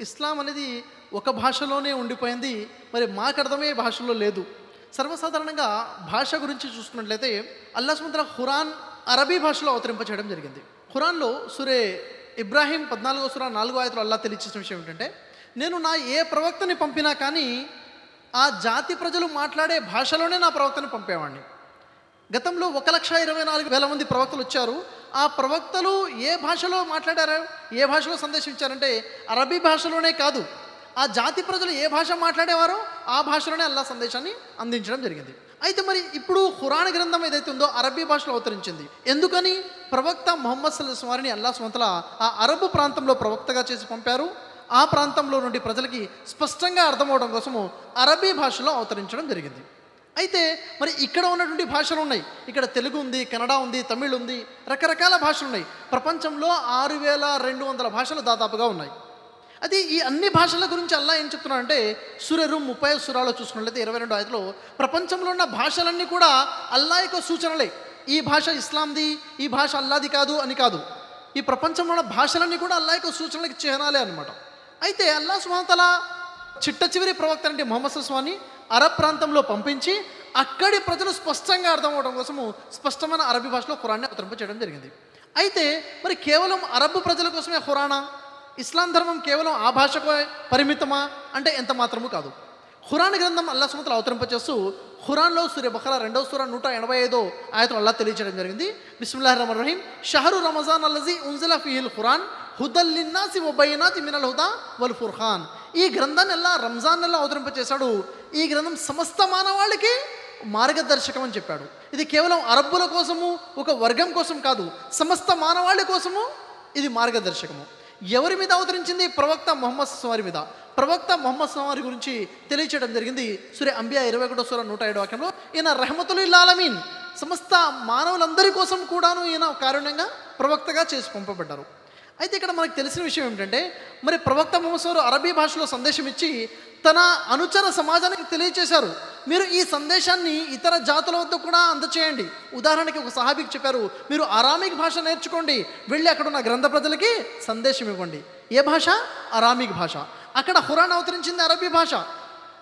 ఇస్లాం అనేది ఒక భాషలోనే ఉండిపోయింది. మరి మాకు అర్థమయ్యే భాషలో లేదు. సర్వసాధారణంగా భాష గురించి చూసుకున్నట్లయితే అల్లా సుమంత్ర ఖురాన్ అరబీ భాషలో అవతరింప చేయడం జరిగింది. ఖురాన్లో సురే ఇబ్రాహీం పద్నాలుగో సురా నాలుగో ఆయతలో అల్లా తెలియచేసిన విషయం ఏంటంటే నేను నా ఏ ప్రవక్తని పంపినా కానీ ఆ జాతి ప్రజలు మాట్లాడే భాషలోనే నా ప్రవక్తని పంపేవాడిని. గతంలో ఒక లక్ష ఇరవై నాలుగు వేల మంది ప్రవక్తలు వచ్చారు. ఆ ప్రవక్తలు ఏ భాషలో మాట్లాడారు? ఏ భాషలో సందేశం ఇచ్చారంటే అరబీ భాషలోనే కాదు. ఆ జాతి ప్రజలు ఏ భాష మాట్లాడేవారో ఆ భాషలోనే అల్లా సందేశాన్ని అందించడం జరిగింది. అయితే మరి ఇప్పుడు ఖురాన్ గ్రంథం ఏదైతే ఉందో అరబీ భాషలో అవతరించింది. ఎందుకని? ప్రవక్త మొహమ్మద్ సల్లాస్ వారిని అల్లా సుమంతల ఆ అరబు ప్రాంతంలో ప్రవక్తగా చేసి పంపారు. ఆ ప్రాంతంలో నుండి ప్రజలకి స్పష్టంగా అర్థమవడం కోసము అరబీ భాషలో అవతరించడం జరిగింది. అయితే మరి ఇక్కడ ఉన్నటువంటి భాషలు ఉన్నాయి. ఇక్కడ తెలుగు ఉంది కన్నడ ఉంది తమిళ్ ఉంది రకరకాల భాషలు ఉన్నాయి. ప్రపంచంలో ఆరు వేల రెండు వందల భాషలు దాదాపుగా ఉన్నాయి. అది ఈ అన్ని భాషల గురించి అల్లా ఏం చెప్తున్నాడంటే సురరు ముప్పై సురాలో చూసుకున్నట్లయితే ఇరవై రెండు ఐదులో ప్రపంచంలో ఉన్న భాషలన్నీ కూడా అల్లా యొక్క సూచనలే. ఈ భాష ఇస్లాంది ఈ భాష అల్లాది కాదు అని కాదు. ఈ ప్రపంచంలో ఉన్న భాషలన్నీ కూడా అల్లా యొక్క సూచనలకు చిహ్నాలే అనమాట అయితే అల్లా సుమతల చిట్ట చివరి ప్రవక్త అంటే మొహమ్మద్ సుస్వాని అరబ్ ప్రాంతంలో పంపించి అక్కడి ప్రజలు స్పష్టంగా అర్థం అవడం కోసము స్పష్టమైన అరబీ భాషలో ఖురాన్ని అవతరింప చేయడం జరిగింది. అయితే మరి కేవలం అరబ్ ప్రజల కోసమే ఖురానా? ఇస్లాం ధర్మం కేవలం ఆ భాషకు పరిమితమా? అంటే ఎంత మాత్రము కాదు. ఖురాన్ గ్రంథం అల్లా సుమతులు అవతరింప చేస్తూ ఖురాన్లో సూర్య బఖరా రెండవ సూర నూట ఎనభై ఐదో ఆయన అల్లా తెలియజేయడం జరిగింది. బిస్మిల్లాహ్ రహమాన్ రహీం. షహరు రమజాన్ అల్లజీ ఉంజిల ఫిహిల్ ఖురాన్. హుదల్లిన్నాసి ఒబైనాతి మినల్ హుదా వల్ ఫుర్ఖాన్. ఈ గ్రంథాన్ని ఎలా రంజాన్ నెల అవతరింపచేశాడు. ఈ గ్రంథం సమస్త మానవాళికి మార్గదర్శకం అని చెప్పాడు. ఇది కేవలం అరబ్బుల కోసము ఒక వర్గం కోసం కాదు సమస్త మానవాళి కోసము ఇది మార్గదర్శకము. ఎవరి మీద అవతరించింది? ప్రవక్త మొహమ్మద్ వారి మీద. ప్రవక్త మొహమ్మద్ వారి గురించి తెలియచేయడం జరిగింది. సూర్య అంబియా ఇరవై ఒకటో సూర నూట ఏడు వాక్యంలో ఈయన రహమతులు ఇల్లాలమీన్ సమస్త మానవులందరి కోసం కూడాను ఈయన కారుణ్యంగా ప్రవక్తగా చేసి పంపబడ్డారు. అయితే ఇక్కడ మనకు తెలిసిన విషయం ఏమిటంటే మరి ప్రవక్త మొహమ్మద్ అరబీ భాషలో సందేశం ఇచ్చి తన అనుచర సమాజానికి తెలియచేశారు. మీరు ఈ సందేశాన్ని ఇతర జాతుల వద్ద కూడా అందచేయండి. ఉదాహరణకి ఒక సహాబీకి చెప్పారు మీరు అరామిక్ భాష నేర్చుకోండి వెళ్ళి అక్కడ ఉన్న గ్రంథ ప్రజలకి సందేశం ఇవ్వండి. ఏ భాష? అరామిక్ భాష. అక్కడ హురాన్ అవతరించింది అరబీ భాష.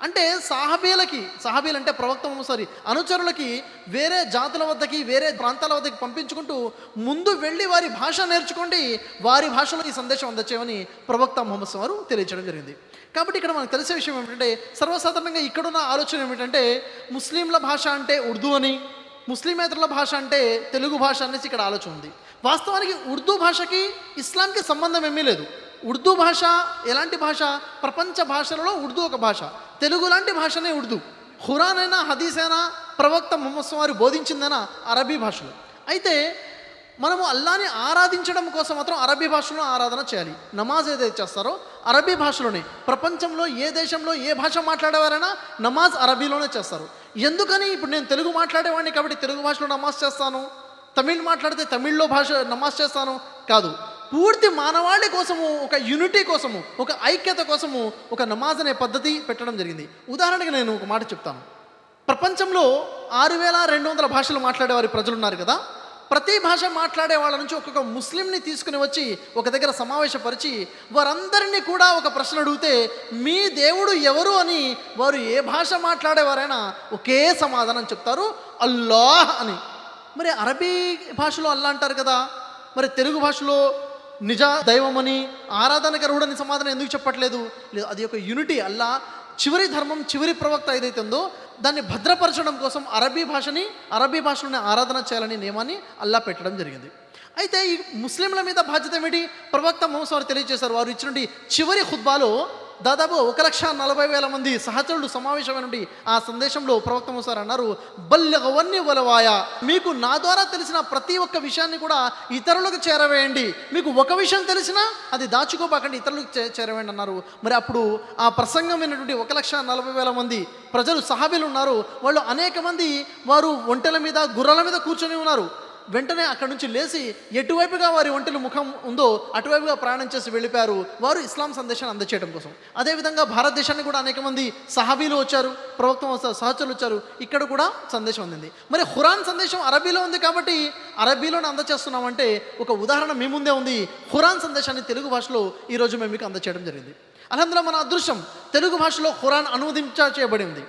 అంటే సాహబీలకి సాహబీలు అంటే ప్రవక్త సారీ అనుచరులకి వేరే జాతుల వద్దకి వేరే ప్రాంతాల వద్దకి పంపించుకుంటూ ముందు వెళ్ళి వారి భాష నేర్చుకోండి వారి భాషలో ఈ సందేశం అందచేయమని ప్రవక్త మొహమ్మద్ వారు తెలియజేయడం జరిగింది. కాబట్టి ఇక్కడ మనకు తెలిసే విషయం ఏమిటంటే సర్వసాధారణంగా ఇక్కడున్న ఆలోచన ఏమిటంటే ముస్లింల భాష అంటే ఉర్దూ అని ముస్లిమేతరుల భాష అంటే తెలుగు భాష అనేసి ఇక్కడ ఆలోచన ఉంది. వాస్తవానికి ఉర్దూ భాషకి ఇస్లాంకి సంబంధం ఏమీ లేదు. ఉర్దూ భాష ఎలాంటి భాష? ప్రపంచ భాషలలో ఉర్దూ ఒక భాష. తెలుగు లాంటి భాషనే ఉర్దూ. ఖురాన్ అయినా హదీస్ అయినా ప్రవక్త మొహమ్మద్ వారు బోధించిందైనా అరబీ భాషలో. అయితే మనము అల్లాని ఆరాధించడం కోసం మాత్రం అరబీ భాషలో ఆరాధన చేయాలి. నమాజ్ ఏదైతే చేస్తారో అరబీ భాషలోనే ప్రపంచంలో ఏ దేశంలో ఏ భాష మాట్లాడేవారైనా నమాజ్ అరబీలోనే చేస్తారు. ఎందుకని ఇప్పుడు నేను తెలుగు మాట్లాడేవాడిని కాబట్టి తెలుగు భాషలో నమాజ్ చేస్తాను? తమిళ్ మాట్లాడితే తమిళ్ళో భాష నమాజ్ చేస్తాను? కాదు. పూర్తి మానవాళి కోసము ఒక యూనిటీ కోసము ఒక ఐక్యత కోసము ఒక నమాజ్ అనే పద్ధతి పెట్టడం జరిగింది. ఉదాహరణకి నేను ఒక మాట చెప్తాను. ప్రపంచంలో ఆరు వేల రెండు వందల భాషలు మాట్లాడేవారి ప్రజలు ఉన్నారు కదా? ప్రతి భాష మాట్లాడే వాళ్ళ నుంచి ఒక్కొక్క ముస్లింని తీసుకుని వచ్చి ఒక దగ్గర సమావేశపరిచి వారందరినీ కూడా ఒక ప్రశ్న అడిగితే మీ దేవుడు ఎవరు? అని వారు ఏ భాష మాట్లాడేవారైనా ఒకే సమాధానం చెప్తారు అల్లాహ్ అని. మరి అరబీ భాషలో అల్లా అంటారు కదా? మరి తెలుగు భాషలో నిజ దైవమని ఆరాధనకరుడని సమాధానం ఎందుకు చెప్పట్లేదు? లేదు అది ఒక యూనిటీ అల్లా చివరి ధర్మం చివరి ప్రవక్త ఏదైతే ఉందో దాన్ని భద్రపరచడం కోసం అరబీ భాషని అరబీ భాషలోనే ఆరాధన చేయాలని నియమాన్ని అల్లా పెట్టడం జరిగింది. అయితే ఈ ముస్లింల మీద బాధ్యత ఏమిటి? ప్రవక్త మహమ్మద్ తెలియజేశారు వారు ఇచ్చినటువంటి చివరి హుద్బాలో దాదాపు ఒక లక్ష నలభై వేల మంది సహచరులు సమావేశమైనటువంటి ఆ సందేశంలో ప్రవక్త మోసారు అన్నారు బల్లెగవన్నీ వలవాయ. మీకు నా ద్వారా తెలిసిన ప్రతి ఒక్క విషయాన్ని కూడా ఇతరులకు చేరవేయండి. మీకు ఒక విషయం తెలిసినా అది దాచుకోబాకండి ఇతరులకు చే- చేరవేయండి అన్నారు. మరి అప్పుడు ఆ ప్రసంగం ఒక లక్ష నలభై వేల మంది ప్రజలు సహాబీలు ఉన్నారు. వాళ్ళు అనేక మంది వారు ఒంటెల మీద గుర్రాల మీద కూర్చొని ఉన్నారు. వెంటనే అక్కడి నుంచి లేచి ఎటువైపుగా వారి ఒంటెల ముఖం ఉందో అటువైపుగా ప్రయాణం చేసి వెళ్ళిపోయారు. వారు ఇస్లాం సందేశాన్ని అందచేయడం కోసం. అదేవిధంగా భారతదేశాన్ని కూడా అనేక మంది సహాబీలు వచ్చారు ప్రభుత్వం వస్తారు సహచరులు వచ్చారు. ఇక్కడ కూడా సందేశం అందింది. మరి హురాన్ సందేశం అరబీలో ఉంది కాబట్టి అరబీలోనే అందచేస్తున్నామంటే ఒక ఉదాహరణ మీ ముందే ఉంది. హురాన్ సందేశాన్ని తెలుగు భాషలో ఈరోజు మేము మీకు అందచేయడం జరిగింది. అలహందులో మన అదృష్టం తెలుగు భాషలో హురాన్ అనువదించ చేయబడింది.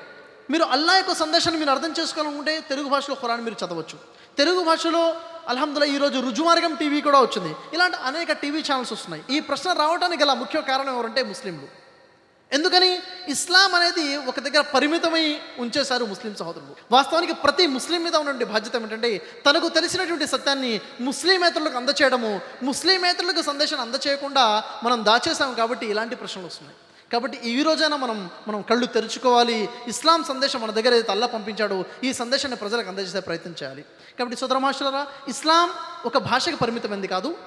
మీరు అల్లా యొక్క సందేశాన్ని మీరు అర్థం చేసుకోవాలనుకుంటే తెలుగు భాషలో ఖురాన్ మీరు చదవచ్చు. తెలుగు భాషలో అల్హమ్దుల్లా ఈరోజు రుజుమార్గం టీవీ కూడా వచ్చింది. ఇలాంటి అనేక టీవీ ఛానల్స్ వస్తున్నాయి. ఈ ప్రశ్న రావడానికి గల ముఖ్య కారణం ఎవరంటే ముస్లింలు. ఎందుకని ఇస్లాం అనేది ఒక దగ్గర పరిమితమై ఉంచేశారు ముస్లిం సహోదరులు. వాస్తవానికి ప్రతి ముస్లిం మీద ఉన్నటువంటి బాధ్యత ఏమిటంటే తనకు తెలిసినటువంటి సత్యాన్ని ముస్లిమేతరులకు అందచేయడము ముస్లిమేతరులకు సందేశాన్ని అందచేయకుండా మనం దాచేసాం కాబట్టి ఇలాంటి ప్రశ్నలు వస్తున్నాయి. కాబట్టి ఈ రోజైనా మనం మనం కళ్ళు తెరుచుకోవాలి. ఇస్లాం సందేశం మన దగ్గర ఏదైతే అల్లా పంపించాడో ఈ సందేశాన్ని ప్రజలకు అందజేసే ప్రయత్నం చేయాలి. కాబట్టి సోదరమాషులరా ఇస్లాం ఒక భాషకు పరిమితమైంది కాదు.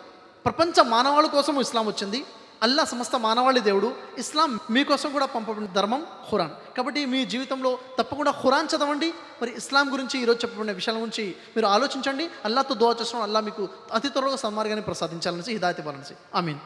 ప్రపంచ మానవాళి కోసం ఇస్లాం వచ్చింది. అల్లా సమస్త మానవాళి దేవుడు. ఇస్లాం మీకోసం కూడా పంపబడిన ధర్మం ఖురాన్. కాబట్టి మీ జీవితంలో తప్పకుండా ఖురాన్ చదవండి. మరి ఇస్లాం గురించి ఈరోజు చెప్పబడిన విషయాల గురించి మీరు ఆలోచించండి. అల్లాతో దువా చేసిన అల్లా మీకు అతి త్వరగా సన్మార్గాన్ని ప్రసాదించాలనేసి హిదాయత్ ఇవ్వాలనేసి ఐ మీన్